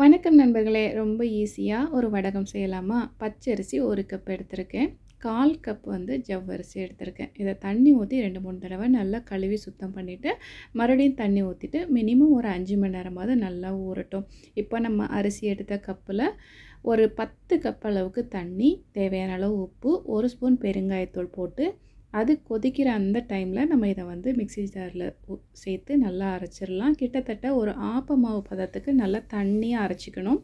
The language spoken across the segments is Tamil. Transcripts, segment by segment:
வணக்கம் நண்பர்களே ரொம்ப ஈஸியாக ஒரு வடகம் செய்யலாமா? பச்சரிசி ஒரு கப் எடுத்திருக்கேன். கால் கப் வந்து ஜவ்வரிசி எடுத்திருக்கேன். இதை தண்ணி ஊற்றி ரெண்டு மூணு தடவை நல்லா கழுவி சுத்தம் பண்ணிவிட்டு மறுபடியும் தண்ணி ஊற்றிட்டு மினிமம் ஒரு அஞ்சு மணி நேரமாவது நல்லா ஊறட்டும். இப்போ நம்ம அரிசி எடுத்த கப்பில் ஒரு பத்து கப் அளவுக்கு தண்ணி தேவையான அளவு உப்பு ஒரு ஸ்பூன் பெருங்காயத்தூள் போட்டு அது கொதிக்கிற அந்த டைமில் நம்ம இதை வந்து மிக்ஸி ஜாரில் சேர்த்து நல்லா அரைச்சிடலாம். கிட்டத்தட்ட ஒரு ஆப்ப மாவு பதத்துக்கு நல்லா தண்ணியாக அரைச்சிக்கணும்.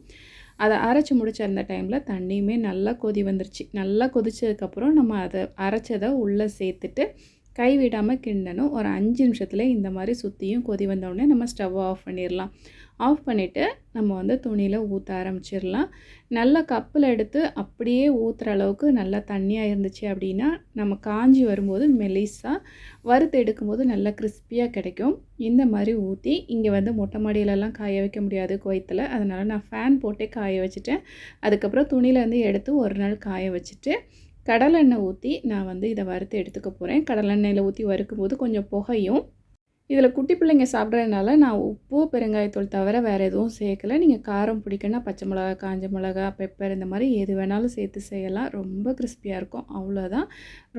அதை அரைச்சி முடிச்ச அந்த டைமில் தண்ணியுமே நல்லா கொதி வந்துருச்சு. நல்லா கொதிச்சதுக்கப்புறம் நம்ம அதை அரைச்சதை உள்ளே சேர்த்துட்டு கை விடாமல் கிண்டணும். ஒரு அஞ்சு நிமிஷத்தில் இந்த மாதிரி சுற்றியும் கொதி வந்தோடனே நம்ம ஸ்டவ் ஆஃப் பண்ணிடலாம். ஆஃப் பண்ணிவிட்டு நம்ம வந்து துணியில் ஊற்ற ஆரம்பிச்சிடலாம். நல்லா கப்பில் எடுத்து அப்படியே ஊற்றுற அளவுக்கு நல்லா தண்ணியாக இருந்துச்சு அப்படின்னா நம்ம காஞ்சி வரும்போது மெலிஸாக வறுத்து எடுக்கும்போது நல்லா கிறிஸ்பியாக கிடைக்கும். இந்த மாதிரி ஊற்றி இங்கே வந்து மொட்டை மாடியிலலாம் காய வைக்க முடியாது கோயத்தில் அதனால் நான் ஃபேன் போட்டே காய வச்சுட்டேன். அதுக்கப்புறம் துணியிலேருந்து எடுத்து ஒரு நாள் காய வச்சுட்டு கடலெண்ணெய் ஊற்றி நான் வந்து இதை வறுத்து எடுத்துக்க போகிறேன் கடலெண்ணெயில் ஊற்றி வறுக்கும் போது கொஞ்சம் புகையும். இதில் குட்டி பிள்ளைங்க சாப்பிட்றதுனால நான் உப்பு பெருங்காயத்தூள் தவிர வேறு எதுவும் சேர்க்கலை. நீங்கள் காரம் பிடிக்குன்னா பச்சை மிளகா காஞ்ச மிளகா பெப்பர் இந்த மாதிரி எது வேணாலும் சேர்த்து செய்யலாம். ரொம்ப கிறிஸ்பியாக இருக்கும். அவ்வளோதான்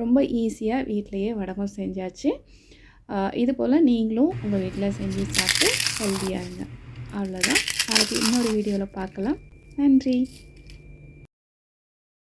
ரொம்ப ஈஸியாக வீட்டிலையே வடகம் செஞ்சாச்சு. இது போல் நீங்களும் உங்கள் வீட்டில் செஞ்சு சாப்பிட்டு ஹெல்தியாக இருங்க. அவ்வளோதான் நாளைக்கு இன்னொரு வீடியோவில் பார்க்கலாம். நன்றி.